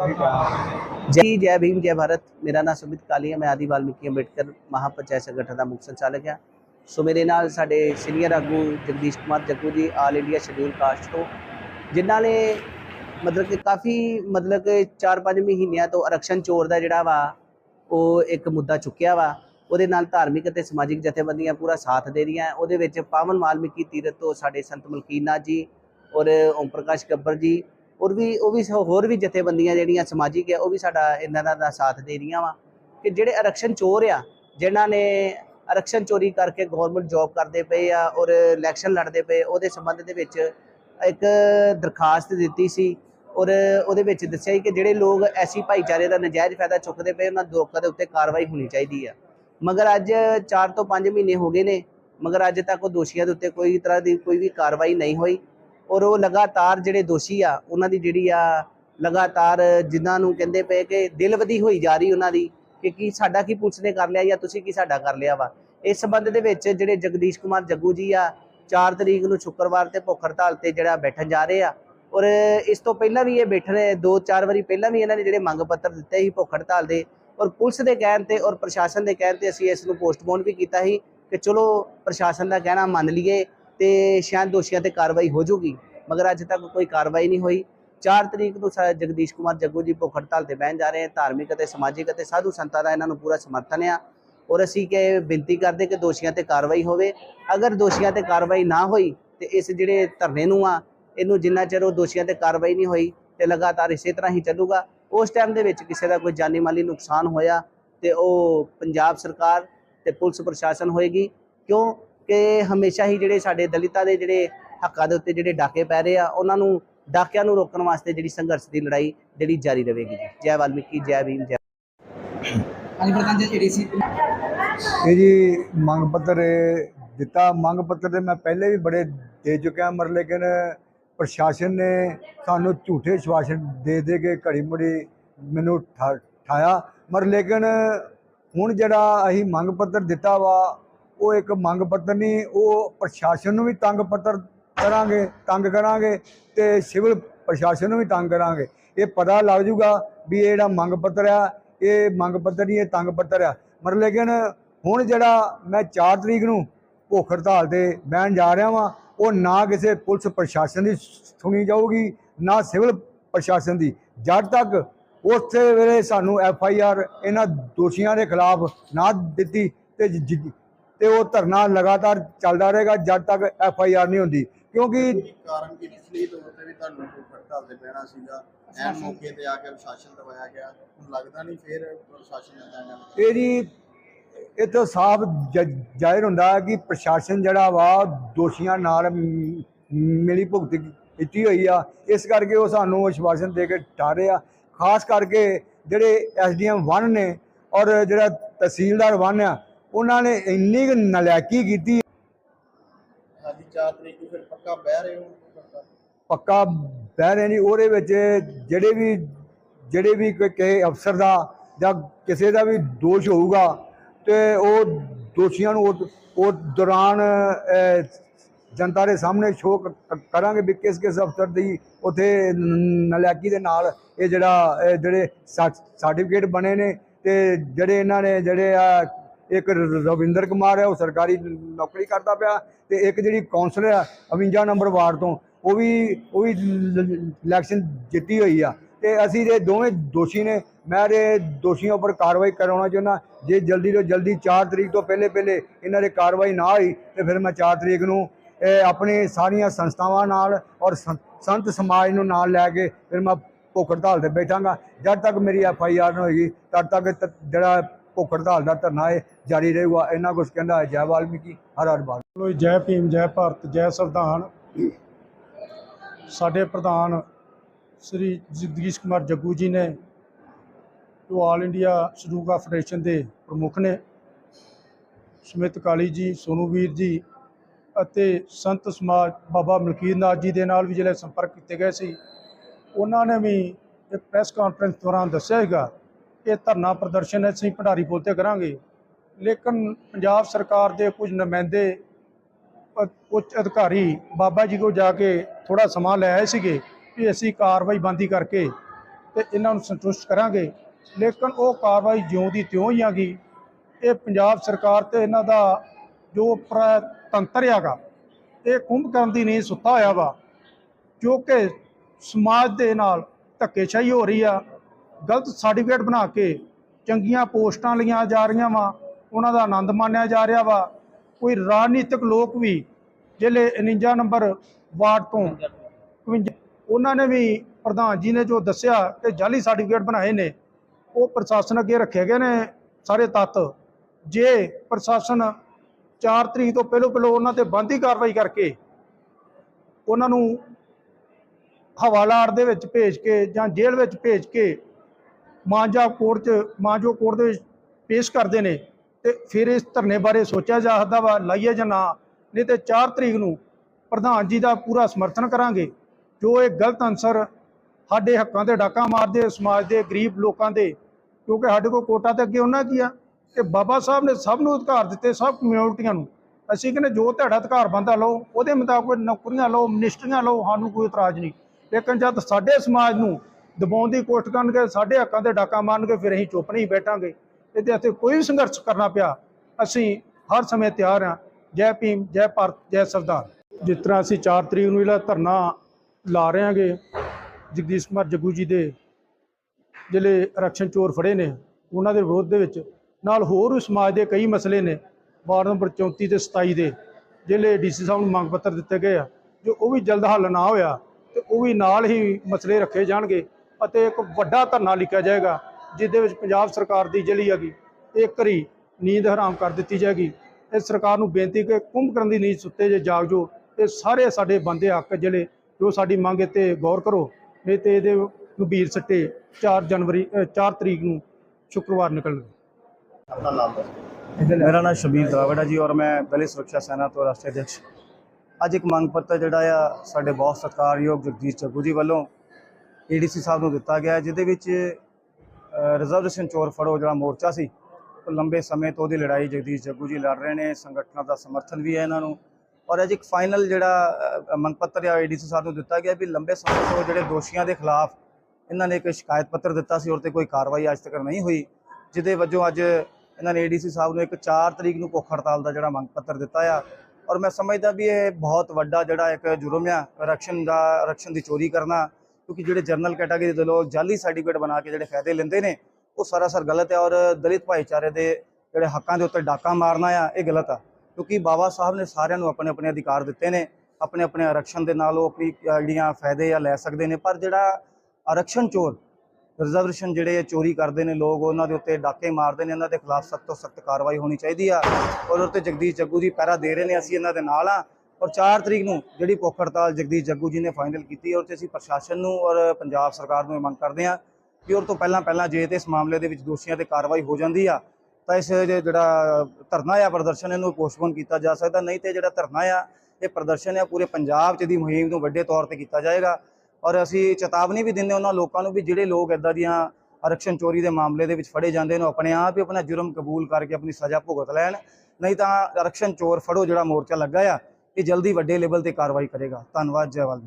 ਜੈ ਜੈ ਭੀਮ ਜੈ ਭਾਰਤ ਮੇਰਾ ਨਾਮ ਸੁਮਿਤ ਕਾਲੀ ਹੈ ਮੈਂ ਆਦੀ ਵਾਲਮੀਕੀ ਅੰਬੇਡਕਰ ਮਹਾਪੰਚਾਇਤ ਸੰਗਠਨ ਦਾ ਮੁੱਖ ਸੰਚਾਲਕ ਹਾਂ ਸੋ ਮੇਰੇ ਨਾਲ ਸਾਡੇ ਸੀਨੀਅਰ ਆਗੂ ਜਗਦੀਸ਼ ਕੁਮਾਰ ਜੱਗੂ ਜੀ ਆਲ ਇੰਡੀਆ ਸ਼ਡਿਊਲ ਕਾਸਟ ਤੋਂ ਜਿਨ੍ਹਾਂ ਨੇ ਮਤਲਬ ਕਿ ਕਾਫੀ ਮਤਲਬ ਕਿ 4-5 ਮਹੀਨਿਆਂ ਤੋਂ ਆਰਕਸ਼ਨ ਚੋਰ ਦਾ ਜਿਹੜਾ ਵਾ ਉਹ ਇੱਕ ਮੁੱਦਾ ਚੁੱਕਿਆ ਵਾ ਉਹਦੇ ਨਾਲ ਧਾਰਮਿਕ ਅਤੇ ਸਮਾਜਿਕ ਜਥੇਬੰਦੀਆਂ ਪੂਰਾ ਸਾਥ ਦੇ ਰਹੀਆਂ ਉਹਦੇ ਵਿੱਚ ਪਾਵਨ ਵਾਲਮੀਕੀ ਤੀਰਥ ਤੋਂ ਸਾਡੇ ਸੰਤ ਮਲਕੀਨਾਥ ਜੀ ਔਰ ਓਮ ਪ੍ਰਕਾਸ਼ ਗੱਬਰ ਜੀ ਔਰ ਵੀ, ਉਹ ਵੀ ਸ- ਹੋਰ ਵੀ ਜਥੇਬੰਦੀਆਂ ਜਿਹੜੀਆਂ ਸਮਾਜਿਕ ਆ, ਉਹ ਵੀ ਸਾਡਾ ਇਹਨਾਂ ਦਾ ਸਾਥ ਦੇ ਰਹੀਆਂ ਵਾ। ਕਿ ਜਿਹੜੇ ਆਰਕਸ਼ਨ ਚੋਰ ਆ, ਜਿਨ੍ਹਾਂ ਨੇ ਆਰਕਸ਼ਨ ਚੋਰੀ ਕਰਕੇ ਗਵਰਨਮੈਂਟ ਜੌਬ ਕਰਦੇ ਪਏ ਆ ਔਰ ਇਲੈਕਸ਼ਨ ਲੜਦੇ ਪਏ, ਉਹਦੇ ਸੰਬੰਧ ਦੇ ਵਿੱਚ ਇੱਕ ਦਰਖਾਸਤ ਦਿੱਤੀ ਸੀ ਔਰ ਉਹਦੇ ਵਿੱਚ ਦੱਸਿਆ ਸੀ ਕਿ ਜਿਹੜੇ ਲੋਕ ਐਸੀ ਭਾਈਚਾਰੇ ਦਾ ਨਜਾਇਜ਼ ਫਾਇਦਾ ਚੁੱਕਦੇ ਪਏ, ਉਹਨਾਂ ਲੋਕਾਂ ਦੇ ਉੱਤੇ ਕਾਰਵਾਈ ਹੋਣੀ ਚਾਹੀਦੀ ਆ। ਮਗਰ ਅੱਜ 4 ਤੋਂ 5 ਮਹੀਨੇ ਹੋ ਗਏ ਨੇ, ਮਗਰ ਅੱਜ ਤੱਕ ਉਹ ਦੋਸ਼ੀਆਂ ਦੇ ਉੱਤੇ ਕੋਈ ਤਰ੍ਹਾਂ ਦੀ ਕੋਈ ਵੀ ਕਾਰਵਾਈ ਨਹੀਂ ਹੋਈ। ਔਰ ਉਹ ਲਗਾਤਾਰ ਜਿਹੜੇ ਦੋਸ਼ੀ ਆ, ਉਹਨਾਂ ਦੀ ਜਿਹੜੀ ਆ ਲਗਾਤਾਰ ਜਿਨ੍ਹਾਂ ਨੂੰ ਕਹਿੰਦੇ ਪਏ ਕਿ ਦਿਲ ਵਧੀ ਹੋਈ ਜਾ ਰਹੀ ਉਹਨਾਂ ਦੀ ਕਿ ਕੀ ਸਾਡਾ ਕੀ ਪੁਲਿਸ ਨੇ ਕਰ ਲਿਆ ਜਾਂ ਤੁਸੀਂ ਕੀ ਸਾਡਾ ਕਰ ਲਿਆ ਵਾ। ਇਸ ਸੰਬੰਧ ਦੇ ਵਿੱਚ ਜਿਹੜੇ ਜਗਦੀਸ਼ ਕੁਮਾਰ ਜੱਗੂ ਜੀ ਆ 4 ਤਰੀਕ ਨੂੰ ਸ਼ੁੱਕਰਵਾਰ ਤੇ ਭੁੱਖ ਹੜਤਾਲ ਤੇ ਜਿਹੜਾ ਬੈਠਣ ਜਾ ਰਹੇ ਆ, ਔਰ ਇਸ ਤੋਂ ਪਹਿਲਾਂ ਵੀ ਇਹ ਬੈਠਣੇ ਦੋ ਚਾਰ ਵਾਰੀ ਪਹਿਲਾਂ ਵੀ ਇਹਨਾਂ ਨੇ ਜਿਹੜੇ ਮੰਗ ਪੱਤਰ ਦਿੱਤੇ ਸੀ ਭੁੱਖ ਹੜਤਾਲ ਦੇ, ਔਰ ਪੁਲਿਸ ਦੇ ਕਹਿਣ ਤੇ ਔਰ ਪ੍ਰਸ਼ਾਸਨ ਦੇ ਕਹਿਣ ਤੇ ਅਸੀਂ ਇਸ ਨੂੰ ਪੋਸਟਪੋਨ ਵੀ ਕੀਤਾ ਸੀ ਕਿ ਚਲੋ ਪ੍ਰਸ਼ਾਸਨ ਦਾ ਕਹਿਣਾ ਮੰਨ ਲਈਏ ਤੇ ਸ਼ਾਇਦ ਦੋਸ਼ੀਆਂ ਤੇ ਕਾਰਵਾਈ ਹੋ ਜਾਊਗੀ ਮਗਰ ਅੱਜ ਤੱਕ ਕੋਈ ਕਾਰਵਾਈ ਨਹੀਂ ਹੋਈ। 4 ਤਰੀਕ ਨੂੰ ਸਾ- ਜਗਦੀਸ਼ ਕੁਮਾਰ ਜੱਗੂ ਜੀ ਭੁੱਖ ਹੜਤਾਲ ਤੇ ਬਹਿਣ ਜਾ ਰਹੇ ਹਨ। ਧਾਰਮਿਕ ਅਤੇ ਸਮਾਜਿਕ ਅਤੇ ਸਾਧੂ ਸੰਤਾਂ ਦਾ ਇਹਨਾਂ ਨੂੰ ਪੂਰਾ ਸਮਰਥਨ ਆ। ਔਰ ਅਸੀਂ ਕਿ ਬੇਨਤੀ ਕਰਦੇ ਕਿ ਦੋਸ਼ੀਆਂ ਤੇ ਕਾਰਵਾਈ ਹੋਵੇ। ਅਗਰ ਦੋਸ਼ੀਆਂ ਤੇ ਕਾਰਵਾਈ ਨਾ ਹੋਈ ਤੇ ਇਸ ਜਿਹੜੇ ਧਰਨੇ ਨੂੰ ਆ, ਇਹਨੂੰ ਜਿੰਨਾ ਚਿਰ ਉਹ ਦੋਸ਼ੀਆਂ ਤੇ ਕਾਰਵਾਈ ਨਹੀਂ ਹੋਈ ਤੇ ਲਗਾਤਾਰ ਇਸੇ ਤਰ੍ਹਾਂ ਹੀ ਚੱਲੂਗਾ, ਉਸ ਟਾਈਮ ਦੇ ਵਿੱਚ ਕਿਸੇ ਦਾ ਕੋਈ ਜਾਨੀ ਮਾਲੀ ਨੁਕਸਾਨ ਹੋਇਆ ਤੇ ਉਹ ਪੰਜਾਬ ਸਰਕਾਰ ਤੇ ਪੁਲਿਸ ਪ੍ਰਸ਼ਾਸਨ ਹੋਏਗੀ। ਕਿਉਂ? ਕਿ ਹਮੇਸ਼ਾ ਹੀ ਜਿਹੜੇ ਸਾਡੇ ਦਲਿਤਾਂ ਦੇ ਜਿਹੜੇ ਹੱਕਾਂ ਦੇ ਉੱਤੇ ਜਿਹੜੇ ਡਾਕੇ ਪੈ ਰਹੇ ਆ, ਉਹਨਾਂ ਨੂੰ ਡਾਕਿਆਂ ਨੂੰ ਰੋਕਣ ਵਾਸਤੇ ਜਿਹੜੀ ਸੰਘਰਸ਼ ਦੀ ਲੜਾਈ ਜਿਹੜੀ ਜਾਰੀ ਰਹੇਗੀ ਜੀ। ਜੈ ਵਾਲਮੀਕੀ, ਜੈ ਭੀਮ, ਜੈ ਹਾਂਜੀ, ਪ੍ਰਧਾਨ ਜੀ ਏਡੀਸੀ ਇਹ ਜੀ ਮੰਗ ਪੱਤਰ ਦਿੱਤਾ। ਮੰਗ ਪੱਤਰ ਤੇ ਮੈਂ ਪਹਿਲੇ ਵੀ ਬੜੇ ਦੇ ਚੁੱਕਿਆ ਮਰ ਲੇਕਿਨ ਪ੍ਰਸ਼ਾਸਨ ਨੇ ਸਾਨੂੰ ਝੂਠੇ ਸ਼ਵਾਸਨ ਦੇ ਦੇ ਕੇ ਘੜੀ ਮੁੜੀ ਮੈਨੂੰ ਠਾਇਆ। ਮਰ ਲੇਕਿਨ ਹੁਣ ਜਿਹੜਾ ਅਸੀਂ ਮੰਗ ਪੱਤਰ ਦਿੱਤਾ ਵਾ, ਉਹ ਇੱਕ ਮੰਗ ਪੱਤਰ ਨਹੀਂ, ਉਹ ਪ੍ਰਸ਼ਾਸਨ ਨੂੰ ਵੀ ਤੰਗ ਪੱਤਰ ਕਰਾਂਗੇ, ਤੰਗ ਕਰਾਂਗੇ ਤੇ ਸਿਵਲ ਪ੍ਰਸ਼ਾਸਨ ਨੂੰ ਵੀ ਤੰਗ ਕਰਾਂਗੇ। ਇਹ ਪਤਾ ਲੱਗ ਜੂਗਾ ਵੀ ਇਹ ਜਿਹੜਾ ਮੰਗ ਪੱਤਰ ਆ, ਇਹ ਮੰਗ ਪੱਤਰ ਨਹੀਂ, ਇਹ ਤੰਗ ਪੱਤਰ ਆ। ਮਰ ਲੇਕਿਨ ਹੁਣ ਜਿਹੜਾ ਮੈਂ 4 ਤਰੀਕ ਨੂੰ ਭੁੱਖ ਹੜਤਾਲ ਤੇ ਬਹਿਣ ਜਾ ਰਿਹਾ ਵਾਂ, ਉਹ ਨਾ ਕਿਸੇ ਪੁਲਿਸ ਪ੍ਰਸ਼ਾਸਨ ਦੀ ਸੁਣੀ ਜਾਊਗੀ, ਨਾ ਸਿਵਲ ਪ੍ਰਸ਼ਾਸਨ ਦੀ। ਜਦ ਤੱਕ ਉਸੇ ਵੇਲੇ ਸਾਨੂੰ ਐਫ ਆਈ ਆਰ ਇਹਨਾਂ ਦੋਸ਼ੀਆਂ ਦੇ ਖਿਲਾਫ ਨਾ ਦਿੱਤੀ ਤੇ ਤੇ ਉਹ ਧਰਨਾ ਲਗਾਤਾਰ ਚੱਲਦਾ ਰਹੇਗਾ, ਜਦ ਤੱਕ ਐਫ ਆਈ ਆਰ ਨਹੀਂ ਹੁੰਦੀ। ਕਿਉਂਕਿ ਕਾਰਨ ਕਿ ਪਿਛਲੀ ਤੌਰ ਤੇ ਵੀ ਤੁਹਾਨੂੰ ਕੋਈ ਹੜਤਾਲ ਤੇ ਪੈਣਾ ਸੀਗਾ। ਐਨ ਮੌਕੇ ਤੇ ਆ ਕੇ ਪ੍ਰਸ਼ਾਸਨ ਦਵਾਇਆ ਗਿਆ। ਹੁਣ ਲੱਗਦਾ ਨਹੀਂ ਫਿਰ ਪ੍ਰਸ਼ਾਸਨ ਤਾਂ ਜਾਣਾ। ਇਹ ਜੀ ਇਹ ਤੋਂ ਸਾਫ਼ ਜ਼ਾਹਿਰ ਹੁੰਦਾ ਕਿ ਪ੍ਰਸ਼ਾਸਨ ਜਿਹੜਾ ਵਾ ਦੋਸ਼ੀਆਂ ਨਾਲ ਮਿਲੀ ਭੁਗਤ ਕੀਤੀ ਹੋਈ ਆ। ਇਸ ਕਰਕੇ ਉਹ ਸਾਨੂੰ ਵਿਸ਼ਵਾਸਨ ਦੇ ਕੇ ਠਾਰੇ ਆ ਖਾਸ ਕਰਕੇ ਜਿਹੜੇ ਐਸਡੀਐਮ 1 ਨੇ ਔਰ ਜਿਹੜਾ ਤਹਿਸੀਲਦਾਰ 1 ਆ ਉਹਨਾਂ ਨੇ ਇੰਨੀ ਨਲਾਇਕੀ ਕੀਤੀ ਹਾਂਜੀ 4 ਤਰੀਕ ਨੂੰ ਫਿਰ ਪੱਕਾ ਬਹਿ ਰਹੇ ਹੋ ਪੱਕਾ ਬਹਿ ਰਹੇ ਨਹੀਂ ਉਹਦੇ ਵਿੱਚ ਜਿਹੜੇ ਵੀ ਜਿਹੜੇ ਵੀ ਕਿਸੇ ਅਫਸਰ ਦਾ ਜਾਂ ਕਿਸੇ ਦਾ ਵੀ ਦੋਸ਼ ਹੋਊਗਾ ਤੇ ਉਹ ਦੋਸ਼ੀਆਂ ਨੂੰ ਉਹ ਦੌਰਾਨ ਜਨਤਾ ਦੇ ਸਾਹਮਣੇ ਸ਼ੋਅ ਕਰਾਂਗੇ ਵੀ ਕਿਸ ਕਿਸ ਅਫਸਰ ਦੀ ਉਥੇ ਨਲਾਇਕੀ ਦੇ ਨਾਲ ਇਹ ਜਿਹੜਾ ਜਿਹੜੇ ਸਰਟੀਫਿਕੇਟ ਬਣੇ ਨੇ ਤੇ ਜਿਹੜੇ ਇਹਨਾਂ ਨੇ ਜਿਹੜੇ ਆ ਇੱਕ ਰਵਿੰਦਰ ਕੁਮਾਰ ਹੈ, ਉਹ ਸਰਕਾਰੀ ਨੌਕਰੀ ਕਰਦਾ ਪਿਆ ਤੇ ਇੱਕ ਜਿਹੜੀ ਕਾਉਂਸਲਰ ਆ 52 ਨੰਬਰ ਵਾਰਡ ਤੋਂ, ਉਹ ਵੀ ਉਹ ਵੀ ਇਲੈਕਸ਼ਨ ਜਿੱਤੀ ਹੋਈ ਆ। ਤੇ ਅਸੀਂ ਇਹ ਦੋਵੇਂ ਦੋਸ਼ੀ ਨੇ, ਮੈਂ ਇਹ ਦੋਸ਼ੀਆਂ ਉੱਪਰ ਕਾਰਵਾਈ ਕਰਾਉਣਾ ਚਾਹੁੰਦਾ, ਜੇ ਜਲਦੀ ਤੋਂ ਜਲਦੀ 4 ਤਰੀਕ ਤੋਂ ਪਹਿਲੇ ਪਹਿਲੇ ਇਹਨਾਂ ਦੇ ਕਾਰਵਾਈ ਨਾ ਹੋਈ, ਤੇ ਫਿਰ ਮੈਂ 4 ਤਰੀਕ ਨੂੰ ਆਪਣੇ ਸਾਰੀਆਂ ਸੰਸਥਾਵਾਂ ਨਾਲ ਔਰ ਸੰਤ ਸਮਾਜ ਨੂੰ ਨਾਲ ਲੈ ਕੇ ਫਿਰ ਮੈਂ ਭੁੱਖ ਹੜਤਾਲ ਤੇ ਬੈਠਾਂਗਾ। ਜਦ ਤੱਕ ਮੇਰੀ ਐਫ ਆਈ ਆਰ ਨਾ ਹੋਏਗੀ, ਤਦ ਤੱਕ ਤ- ਜਿਹੜਾ ਭੁੱਖ ਹੜਤਾਲ ਦਾ ਧਰਨਾ ਇਹ ਜਾਰੀ ਰਹੇਗਾ। ਇੰਨਾ ਕੁਝ ਕਹਿੰਦਾ ਹੈ ਜੈ ਵਾਲਮੀਕੀ, ਹਰ ਹਰ ਬਾਲ ਜੈ ਭੀਮ, ਜੈ ਭਾਰਤ, ਜੈ ਸੰਵਿਧਾਨ। ਸਾਡੇ ਪ੍ਰਧਾਨ ਸ੍ਰੀ ਜਗਦੀਸ਼ ਕੁਮਾਰ ਜੱਗੂ ਜੀ ਨੇ ਜੋ ਆਲ ਇੰਡੀਆ ਸ਼ਡੂਗਾ ਫੈਡਰੇਸ਼ਨ ਦੇ ਪ੍ਰਮੁੱਖ ਨੇ, ਸੁਮਿਤ ਕਾਲੀ ਜੀ ਸੋਨੂ ਵੀਰ ਜੀ ਅਤੇ ਸੰਤ ਸਮਾਜ ਬਾਬਾ ਮਲਕੀਰ ਨਾਥ ਜੀ ਦੇ ਨਾਲ ਵੀ ਜਿਹੜੇ ਸੰਪਰਕ ਕੀਤੇ ਗਏ ਸੀ, ਉਹਨਾਂ ਨੇ ਵੀ ਇੱਕ ਪ੍ਰੈਸ ਕਾਨਫਰੰਸ ਦੌਰਾਨ ਦੱਸਿਆ ਹੈਗਾ ਇਹ ਧਰਨਾ ਪ੍ਰਦਰਸ਼ਨ ਅਸੀਂ ਭੰਡਾਰੀ ਪੁਲ ਤੇ ਕਰਾਂਗੇ। ਲੇਕਿਨ ਪੰਜਾਬ ਸਰਕਾਰ ਦੇ ਕੁਝ ਨੁਮਾਇੰਦੇ ਉੱਚ ਅਧਿਕਾਰੀ ਬਾਬਾ ਜੀ ਕੋਲ ਜਾ ਕੇ ਥੋੜਾ ਸਮਾਂ ਲੈ ਆਏ ਸੀਗੇ ਕਿ ਅਸੀਂ ਕਾਰਵਾਈ ਬੰਦੀ ਕਰਕੇ ਤੇ ਇਹਨਾਂ ਨੂੰ ਸੰਤੁਸ਼ਟ ਕਰਾਂਗੇ। ਲੇਕਿਨ ਉਹ ਕਾਰਵਾਈ ਜਿਉਂ ਦੀ ਤਿਉਂ ਹੀ ਗਈ। ਇਹ ਪੰਜਾਬ ਸਰਕਾਰ ਤੇ ਇਹਨਾਂ ਦਾ ਜੋ ਤੰਤਰ ਹੈਗਾ, ਇਹ ਕੁੰਭ ਕਰਨ ਦੀ ਨਹੀਂ ਸੁੱਤਾ ਹੋਇਆ ਵਾ, ਜੋ ਕਿ ਸਮਾਜ ਦੇ ਨਾਲ ਧੱਕੇਸ਼ਾਹੀ ਹੋ ਰਹੀ ਆ। ਗਲਤ ਸਰਟੀਫਿਕੇਟ ਬਣਾ ਕੇ ਚੰਗੀਆਂ ਪੋਸਟਾਂ ਲਈਆਂ ਜਾ ਰਹੀਆਂ ਵਾ, ਉਹਨਾਂ ਦਾ ਆਨੰਦ ਮਾਣਿਆ ਜਾ ਰਿਹਾ ਵਾ। ਕੋਈ ਰਾਜਨੀਤਿਕ ਲੋਕ ਵੀ ਜਿਹੜੇ 49 ਨੰਬਰ ਵਾਰਡ ਤੋਂ 52 ਉਹਨਾਂ ਨੇ ਵੀ ਪ੍ਰਧਾਨ ਜੀ ਨੇ ਜੋ ਦੱਸਿਆ ਕਿ ਜਾਲੀ ਸਰਟੀਫਿਕੇਟ ਬਣਾਏ ਨੇ, ਉਹ ਪ੍ਰਸ਼ਾਸਨ ਅੱਗੇ ਰੱਖੇ ਗਏ ਨੇ ਸਾਰੇ ਤੱਤ। ਜੇ ਪ੍ਰਸ਼ਾਸਨ 4 ਤਰੀਕ ਤੋਂ ਪਹਿਲੋਂ ਪਹਿਲੋਂ ਉਹਨਾਂ ਤੇ ਬੰਦੀ ਕਾਰਵਾਈ ਕਰਕੇ ਉਹਨਾਂ ਨੂੰ ਹਵਾਲਾ ਦੇ ਵਿੱਚ ਭੇਜ ਕੇ ਜਾਂ ਜੇਲ੍ਹ ਵਿੱਚ ਭੇਜ ਕੇ ਮਾਂਜਾ ਕੋਰਟ 'ਚ, ਮਾਂਜੋ ਕੋਰਟ ਦੇ ਵਿੱਚ ਪੇਸ਼ ਕਰਦੇ ਨੇ ਤੇ ਫਿਰ ਇਸ ਧਰਨੇ ਬਾਰੇ ਸੋਚਿਆ ਜਾ ਸਕਦਾ ਵਾ, ਲਾਈਏ ਜਾਂ ਨਾ। ਨਹੀਂ ਤੇ 4 ਤਰੀਕ ਨੂੰ ਪ੍ਰਧਾਨ ਜੀ ਦਾ ਪੂਰਾ ਸਮਰਥਨ ਕਰਾਂਗੇ। ਜੋ ਇਹ ਗਲਤ ਅਨਸਰ ਸਾਡੇ ਹੱਕਾਂ ਤੇ ਡਾਕਾ ਮਾਰਦੇ, ਸਮਾਜ ਦੇ ਗਰੀਬ ਲੋਕਾਂ ਦੇ ਕਿਉਂਕਿ ਸਾਡੇ ਕੋਲ ਕੋਟਾ ਤੇ ਅੱਗੇ ਉਹਨਾਂ ਕੀ ਆ? ਕਿ ਬਾਬਾ ਸਾਹਿਬ ਨੇ ਸਭ ਨੂੰ ਅਧਿਕਾਰ ਦਿੱਤੇ, ਸਭ ਕਮਿਊਨਿਟੀਆਂ ਨੂੰ। ਅਸੀਂ ਕਹਿੰਦੇ ਜੋ ਤੁਹਾਡਾ ਅਧਿਕਾਰ ਬੰਦਾ ਲਓ, ਉਹਦੇ ਮੁਤਾਬਕ ਨੌਕਰੀਆਂ ਲਓ ਮਿਨਿਸਟਰੀਆਂ ਲਓ, ਸਾਨੂੰ ਕੋਈ ਇਤਰਾਜ਼ ਨਹੀਂ। ਲੇਕਿਨ ਜਦ ਸਾਡੇ ਸਮਾਜ ਨੂੰ ਦਬਾਉਣ ਦੀ ਕੋਸ਼ਿਸ਼ ਕਰਨਗੇ, ਸਾਡੇ ਹੱਕਾਂ ਤੇ ਡਾਕਾ ਮਾਰਨਗੇ, ਫਿਰ ਅਸੀਂ ਚੁੱਪ ਨਹੀਂ ਬੈਠਾਂਗੇ। ਇਹਦੇ ਅਤੇ ਕੋਈ ਵੀ ਸੰਘਰਸ਼ ਕਰਨਾ ਪਿਆ, ਅਸੀਂ ਹਰ ਸਮੇਂ ਤਿਆਰ ਹਾਂ। ਜੈ ਭੀਮ, ਜੈ ਭਾਰਤ, ਜੈ ਸਰਦਾਰ। ਜਿਸ ਤਰ੍ਹਾਂ ਅਸੀਂ 4 ਤਰੀਕ ਨੂੰ ਜਿਹੜਾ ਧਰਨਾ ਲਾ ਰਹੇ ਹਾਂਗੇ, ਜਗਦੀਸ਼ ਕੁਮਾਰ ਜੱਗੂ ਜੀ ਦੇ ਜਿਹੜੇ ਆਰਕਸ਼ਣ ਚੋਰ ਫੜੇ ਨੇ, ਉਹਨਾਂ ਦੇ ਵਿਰੋਧ ਦੇ ਵਿੱਚ ਨਾਲ ਹੋਰ ਵੀ ਸਮਾਜ ਦੇ ਕਈ ਮਸਲੇ ਨੇ, ਵਾਰਡ ਨੰਬਰ 34 ਤੇ 27 ਦੇ, ਜਿਹੜੇ ਡੀਸੀ ਸਾਹਿਬ ਨੂੰ ਮੰਗ ਪੱਤਰ ਦਿੱਤੇ ਗਏ ਆ, ਜੋ ਉਹ ਵੀ ਜਲਦ ਹੱਲ ਨਾ ਹੋਇਆ, ਤੇ ਉਹ ਵੀ ਨਾਲ ਹੀ ਮਸਲੇ ਰੱਖੇ ਜਾਣਗੇ। ਅਤੇ ਇੱਕ ਵੱਡਾ ਧਰਨਾ ਲਿਖਿਆ ਜਾਏਗਾ ਜਿਸ ਦੇ ਵਿੱਚ ਪੰਜਾਬ ਸਰਕਾਰ ਦੀ ਜਿਹੜੀ ਹੈਗੀ ਇੱਕ ਵਾਰੀ ਨੀਂਦ ਹਰਾਮ ਕਰ ਦਿੱਤੀ ਜਾਏਗੀ। ਇਹ ਸਰਕਾਰ ਨੂੰ ਬੇਨਤੀ ਕਿ ਕੁੰਭਕਰਨ ਦੀ ਨੀਂਦ ਸੁੱਤੇ ਜੇ ਜਾਗ ਜੋ ਇਹ ਸਾਰੇ ਸਾਡੇ ਬੰਦੇ ਹੱਕ ਜਿਹੜੇ ਜੋ ਸਾਡੀ ਮੰਗ ਤੇ ਗੌਰ ਕਰੋ ਨਹੀਂ ਤੇ ਇਹਦੇ ਗੰਭੀਰ ਸੱਟੇ 4 ਜਨਵਰੀ ਅ, 4 ਤਰੀਕ ਨੂੰ ਸ਼ੁੱਕਰਵਾਰ ਨਿਕਲਣਗੇ। ਆਪਣਾ ਨਾਮ ਦੱਸੋ। ਮੇਰਾ ਨਾਮ ਸ਼ਬੀਰ ਦਰਾਵੜ ਹੈ ਜੀ ਔਰ ਮੈਂ ਦਲਿਤ ਸੁਰੱਖਿਆ ਸੈਨਾ ਤੋਂ ਰਾਸ਼ਟਰੀ ਅਧਿਕਸ਼ ਅੱਜ ਇੱਕ ਮੰਗ ਪੱਤਰ ਜਿਹੜਾ ਆ ਸਾਡੇ ਬਹੁਤ ਸਤਿਕਾਰਯੋਗ ਜਗਦੀਸ਼ ਜੱਗੂ ਜੀ ਵੱਲੋਂ ਏਡੀਸੀ ਸਾਹਿਬ ਨੂੰ ਦਿੱਤਾ ਗਿਆ, ਜਿਹਦੇ ਵਿੱਚ ਰਿਜ਼ਰਵੇਸ਼ਨ ਚੋਰ ਫੜੋ ਜਿਹੜਾ ਮੋਰਚਾ ਸੀ, ਉਹ ਲੰਬੇ ਸਮੇਂ ਤੋਂ ਉਹਦੀ ਲੜਾਈ ਜਗਦੀਸ਼ ਜੱਗੂ ਜੀ ਲੜ ਰਹੇ ਨੇ, ਸੰਗਠਨਾਂ ਦਾ ਸਮਰਥਨ ਵੀ ਹੈ ਇਹਨਾਂ ਨੂੰ। ਔਰ ਅੱਜ ਇੱਕ ਫਾਈਨਲ ਜਿਹੜਾ ਮੰਗ ਪੱਤਰ ਆ ਏਡੀਸੀ ਸਾਹਿਬ ਨੂੰ ਦਿੱਤਾ ਗਿਆ ਵੀ ਲੰਬੇ ਸਮੇਂ ਤੋਂ ਜਿਹੜੇ ਦੋਸ਼ੀਆਂ ਦੇ ਖਿਲਾਫ ਇਹਨਾਂ ਨੇ ਇੱਕ ਸ਼ਿਕਾਇਤ ਪੱਤਰ ਦਿੱਤਾ ਸੀ ਔਰ ਤੇ ਕੋਈ ਕਾਰਵਾਈ ਅੱਜ ਤੱਕ ਨਹੀਂ ਹੋਈ, ਜਿਹਦੇ ਵਜੋਂ ਅੱਜ ਇਹਨਾਂ ਨੇ ਏਡੀਸੀ ਸਾਹਿਬ ਨੂੰ ਇੱਕ 4 ਤਰੀਕ ਨੂੰ ਭੁੱਖ ਹੜਤਾਲ ਦਾ ਜਿਹੜਾ ਮੰਗ ਪੱਤਰ ਦਿੱਤਾ ਆ। ਔਰ ਮੈਂ ਸਮਝਦਾ ਵੀ ਇਹ ਬਹੁਤ ਵੱਡਾ ਜਿਹੜਾ ਇੱਕ ਜੁਰਮ ਆ ਰਕਸ਼ਨ ਦਾ ਰਕਸ਼ਨ ਦੀ ਚੋਰੀ ਕਰਨਾ ਕਿਉਂਕਿ ਜਿਹੜੇ ਜਰਨਲ ਕੈਟਾਗਰੀ ਦੇ ਲੋਕ ਜਾਲੀ ਸਰਟੀਫਿਕੇਟ ਬਣਾ ਕੇ ਜਿਹੜੇ ਫਾਇਦੇ ਲੈਂਦੇ ਨੇ, ਉਹ ਸਰਾਸਰ ਗਲਤ ਹੈ ਔਰ ਦਲਿਤ ਭਾਈਚਾਰੇ ਦੇ ਜਿਹੜੇ ਹੱਕਾਂ ਦੇ ਉੱਤੇ ਡਾਕਾ ਮਾਰਨਾ ਆ, ਇਹ ਗਲਤ ਆ। ਕਿਉਂਕਿ ਬਾਬਾ ਸਾਹਿਬ ਨੇ ਸਾਰਿਆਂ ਨੂੰ ਆਪਣੇ ਆਪਣੇ ਅਧਿਕਾਰ ਦਿੱਤੇ ਨੇ ਆਪਣੇ ਆਪਣੇ ਆਰਕਸ਼ਣ ਦੇ ਨਾਲ ਉਹ ਆਪਣੀ ਜਿਹੜੀਆਂ ਫਾਇਦੇ ਆ ਲੈ ਸਕਦੇ ਨੇ, ਪਰ ਜਿਹੜਾ ਆਰਕਸ਼ਣ ਚੋਰ ਰਿਜ਼ਰਵੇਸ਼ਨ ਜਿਹੜੇ ਚੋਰੀ ਕਰਦੇ ਨੇ ਲੋਕ, ਉਹਨਾਂ ਦੇ ਉੱਤੇ ਡਾਕੇ ਮਾਰਦੇ ਨੇ, ਇਹਨਾਂ ਦੇ ਖਿਲਾਫ ਸਖਤ ਤੋਂ ਸਖਤ ਕਾਰਵਾਈ ਹੋਣੀ ਚਾਹੀਦੀ ਆ। ਔਰ ਉੱਤੇ ਜਗਦੀਸ਼ ਜੱਗੂ ਜੀ ਪਹਿਰਾ ਦੇ ਰਹੇ ਨੇ, ਅਸੀਂ ਇਹਨਾਂ ਦੇ ਨਾਲ ਆ। ਔਰ 4 ਤਰੀਕ ਨੂੰ ਜਿਹੜੀ ਭੁੱਖ ਹੜਤਾਲ ਜਗਦੀਸ਼ ਜੱਗੂ ਜੀ ਨੇ ਫਾਈਨਲ ਕੀਤੀ ਔਰ ਤੇ ਅਸੀਂ ਪ੍ਰਸ਼ਾਸਨ ਨੂੰ ਔਰ ਪੰਜਾਬ ਸਰਕਾਰ ਨੂੰ ਇਹ ਮੰਗ ਕਰਦੇ ਹਾਂ ਕਿ ਉਹ ਤੋਂ ਪਹਿਲਾਂ ਪਹਿਲਾਂ ਜੇ ਤੇ ਇਸ ਮਾਮਲੇ ਦੇ ਵਿੱਚ ਦੋਸ਼ੀਆਂ ਤੇ ਕਾਰਵਾਈ ਹੋ ਜਾਂਦੀ ਆ, ਤਾਂ ਇਸ ਜਿਹੜਾ ਧਰਨਾ ਆ ਪ੍ਰਦਰਸ਼ਨ, ਇਹਨੂੰ ਪੋਸਟਪੋਨ ਕੀਤਾ ਜਾ ਸਕਦਾ, ਨਹੀਂ ਤੇ ਜਿਹੜਾ ਧਰਨਾ ਆ, ਇਹ ਪ੍ਰਦਰਸ਼ਨ ਆ ਪੂਰੇ ਪੰਜਾਬ 'ਚ ਦੀ ਮੁਹਿੰਮ ਨੂੰ ਵੱਡੇ ਤੌਰ ਤੇ ਕੀਤਾ ਜਾਏਗਾ। ਔਰ ਅਸੀਂ ਚੇਤਾਵਨੀ ਵੀ ਦਿੰਦੇ ਉਹਨਾਂ ਲੋਕਾਂ ਨੂੰ ਵੀ ਜਿਹੜੇ ਲੋਕ ਇਦਾਂ ਦੀਆਂ ਆਰਕਸ਼ਨ ਚੋਰੀ ਦੇ ਮਾਮਲੇ ਦੇ ਵਿੱਚ ਫੜੇ ਜਾਂਦੇ ਨੇ, ਉਹ ਆਪਣੇ ਆਪ ਹੀ ਆਪਣਾ ਜੁਰਮ ਕਬੂਲ ਕਰਕੇ ਆਪਣੀ ਸਜ਼ਾ ਭੁਗਤ ਲੈਣ। ਨਹੀਂ ਤਾਂ ਆਰਕਸ਼ਨ ਚੋਰ ਫੜੋ ਜਿਹੜਾ ਮੋਰਚਾ ਲੱਗਾ ਆ ਇਹ ਜਲਦੀ ਵੱਡੇ ਲੈਵਲ ਤੇ ਕਾਰਵਾਈ ਕਰੇਗਾ। ਧੰਨਵਾਦ ਜੈਵਾਲ